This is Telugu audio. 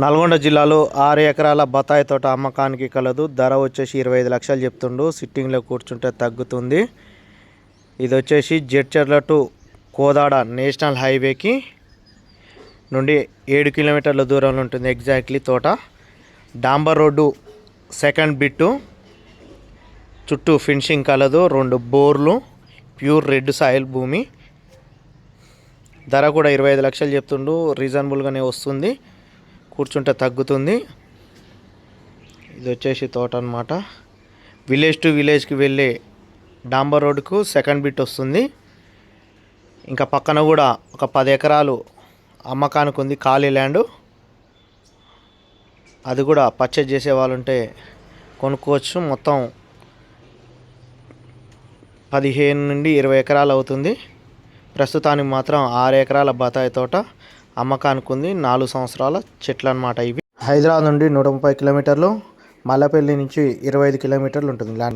నల్గొండ జిల్లాలో ఆరు ఎకరాల బత్తాయి తోట అమ్మకానికి కలదు. ధర వచ్చేసి ఇరవై ఐదు లక్షలు చెప్తుండు. సిట్టింగ్లో కూర్చుంటే తగ్గుతుంది. ఇది వచ్చేసి జడ్చర్ల టు కోదాడ నేషనల్ హైవేకి నుండి ఏడు కిలోమీటర్ల దూరంలో ఉంటుంది ఎగ్జాక్ట్లీ తోట. డాంబర్ రోడ్డు సెకండ్ బిట్టు. చుట్టూ ఫినిషింగ్ కలదు. రెండు బోర్లు. ప్యూర్ రెడ్ సాయిల్ భూమి. ధర కూడా ఇరవై ఐదు లక్షలు చెప్తుండు. రీజనబుల్గానే వస్తుంది. కూర్చుంటే తగ్గుతుంది. ఇది వచ్చేసి తోట అనమాట విలేజ్ టు విలేజ్కి వెళ్ళే డాంబర్ రోడ్కు సెకండ్ బిట్ వస్తుంది. ఇంకా పక్కన కూడా ఒక పది ఎకరాలు అమ్మకానికి ఉంది ఖాళీ ల్యాండ్ అది కూడా పర్చేజ్ చేసే వాళ్ళు ఉంటే కొనుక్కోవచ్చు. మొత్తం పదిహేను నుండి ఇరవై ఎకరాలు అవుతుంది. ప్రస్తుతానికి మాత్రం ఆరు ఎకరాల బత్తాయి తోట. అమ్మకానికి ఉంది నాలుగు సంవత్సరాల చెట్లు అనమాట ఇవి. హైదరాబాద్ నుండి నూట ముప్పై కిలోమీటర్లు మల్లపల్లి నుంచి ఇరవై ఐదు కిలోమీటర్లు ఉంటుంది. ల్యాండ్